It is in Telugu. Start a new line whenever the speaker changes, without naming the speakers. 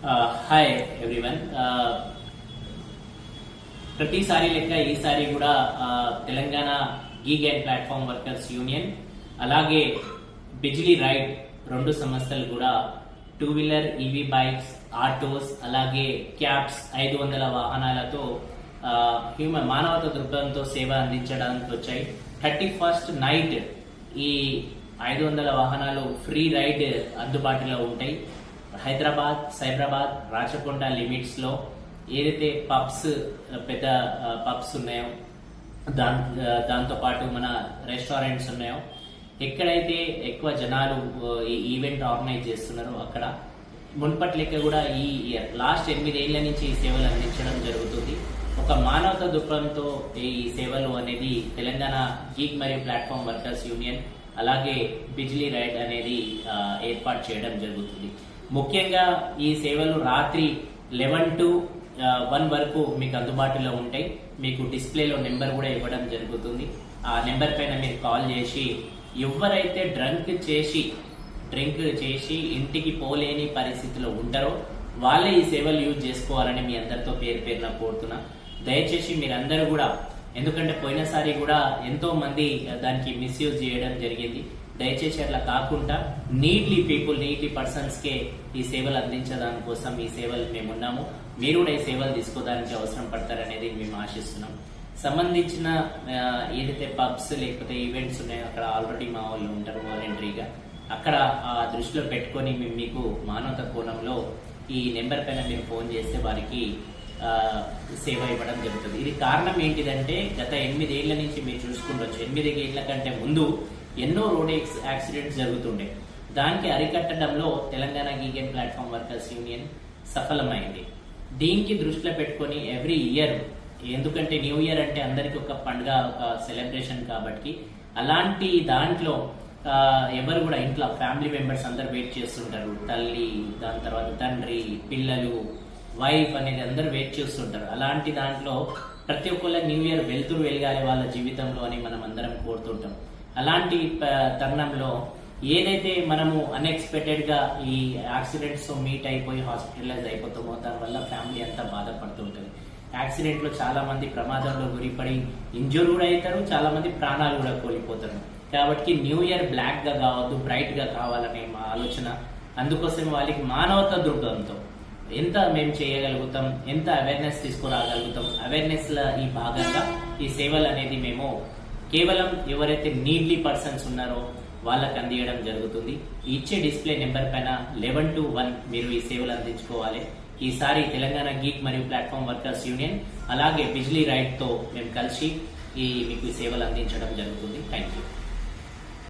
హాయ్ ఎవ్రీవన్ ప్రతిసారి లెక్క ఈసారి కూడా uh, Telangana gig and platform workers union అలాగే బిజ్లీ రైడ్ రెండు సంస్థలు కూడా two wheeler EV bikes autos అలాగే క్యాబ్స్ ఐదు వందల వాహనాలతో uh, హ్యూమన్ మానవత దృక్పథంతో సేవ అందించడానికి వచ్చాయి. థర్టీ ఫస్ట్ నైట్ ఈ ఐదు వందల వాహనాలు ఫ్రీ రైడ్ అందుబాటులో ఉంటాయి. హైదరాబాద్ సైబరాబాద్ రాచకొండ లిమిట్స్లో ఏదైతే పబ్స్ పెద్ద పబ్స్ ఉన్నాయో దాని దాంతో పాటు మన రెస్టారెంట్స్ ఉన్నాయో ఎక్కడైతే ఎక్కువ జనాలు ఈ ఈవెంట్ ఆర్గనైజ్ చేస్తున్నారో అక్కడ మున్పటి లెక్క కూడా ఈ లాస్ట్ ఎనిమిదేళ్ళ నుంచి ఈ సేవలు అందించడం జరుగుతుంది. ఒక మానవత దృక్పథంతో ఈ సేవలు అనేది తెలంగాణ గీక్ మరియు ప్లాట్ఫామ్ వర్కర్స్ యూనియన్ అలాగే బిజ్లీ రైడ్ అనేది ఏర్పాటు చేయడం జరుగుతుంది. ముఖ్యంగా ఈ సేవలు రాత్రి లెవెన్ టు వన్ వరకు మీకు అందుబాటులో ఉంటాయి. మీకు డిస్ప్లేలో నెంబర్ కూడా ఇవ్వడం జరుగుతుంది. ఆ నెంబర్ పైన మీరు కాల్ చేసి ఎవరైతే డ్రంక్ చేసి డ్రింక్ చేసి ఇంటికి పోలేని పరిస్థితిలో ఉంటారో వాళ్ళే ఈ సేవలు యూజ్ చేసుకోవాలని మీ అందరితో పేరు పేరున కోరుతున్నా. దయచేసి మీరందరూ కూడా ఎందుకంటే పోయినసారి కూడా ఎంతో మంది దానికి మిస్యూజ్ చేయడం జరిగింది. దయచేసి అట్లా కాకుండా నీట్లీ పీపుల్ నీట్లీ పర్సన్స్ కే ఈ సేవలు అందించడానికి కోసం ఈ సేవలు మేము ఉన్నాము. మీరు కూడా ఈ సేవలు తీసుకోవడానికి అవసరం పడతారనేది మేము ఆశిస్తున్నాం. సంబంధించిన ఏదైతే పబ్స్ లేకపోతే ఈవెంట్స్ ఉన్నాయో అక్కడ ఆల్రెడీ మా వాళ్ళు ఉంటారు వాలంటరీగా అక్కడ ఆ దృష్టిలో పెట్టుకొని మేము మీకు మానవత కోణంలో ఈ నెంబర్ పైన మీరు ఫోన్ చేస్తే వారికి సేవ ఇవ్వడం జరుగుతుంది. ఇది కారణం ఏంటిదంటే గత ఎనిమిదేళ్ళ నుంచి మీరు చూసుకుండొచ్చు ఎనిమిది ఏళ్ళ కంటే ముందు ఎన్నో రోడ్ యాక్సిడెంట్స్ జరుగుతుండే. దానికి అరికట్టడంలో Telangana gig and platform workers union సఫలమైంది. దీనికి దృష్టిలో పెట్టుకొని ఎవ్రీ ఇయర్ ఎందుకంటే న్యూ ఇయర్ అంటే అందరికి ఒక పండుగ ఒక సెలబ్రేషన్ కాబట్టి అలాంటి దాంట్లో ఎవరు కూడా ఇంట్లో ఫ్యామిలీ మెంబర్స్ అందరు వెయిట్ చేస్తుంటారు. తల్లి దాని తర్వాత తండ్రి పిల్లలు వైఫ్ అనేది అందరు వెయిట్ చేస్తుంటారు. అలాంటి దాంట్లో ప్రతి ఒక్కళ్ళ న్యూ ఇయర్ వెళ్తురు వెలగాలి వాళ్ళ జీవితంలో అని మనం అందరం కోరుతుంటాం. అలాంటి తరుణంలో ఏదైతే మనము అన్ఎక్స్పెక్టెడ్గా ఈ యాక్సిడెంట్స్ మీట్ అయిపోయి హాస్పిటలైజ్ అయిపోతామో దాని వల్ల ఫ్యామిలీ అంతా బాధపడుతుంటుంది యాక్సిడెంట్లో చాలా మంది ప్రమాదంలో గురిపడి ఇంజూర్ కూడా అవుతారు చాలా మంది ప్రాణాలు కూడా కోల్పోతారు. కాబట్టి న్యూ ఇయర్ బ్లాక్గా కావద్దు బ్రైట్గా కావాలనే మా ఆలోచన. అందుకోసం వాళ్ళకి మానవత దృఢంతో ఎంత మేము చేయగలుగుతాం ఎంత అవేర్నెస్ తీసుకురాగలుగుతాం అవేర్నెస్ ల ఈ భాగంగా ఈ సేవలు అనేది మేము కేవలం ఎవరైతే నీడ్లీ పర్సన్స్ ఉన్నారో వాళ్ళకి అందియడం జరుగుతుంది. ఇచ్చే డిస్ప్లే నెంబర్ పైన లెవెన్ టు వన్ మీరు ఈ సేవలు అందించుకోవాలి. ఈసారి తెలంగాణ గీట్ మరియు ప్లాట్ఫామ్ వర్కర్స్ యూనియన్ అలాగే బిజ్లీ రైడ్తో మేము కలిసి ఈ మీకు ఈ సేవలు అందించడం జరుగుతుంది. Thank you.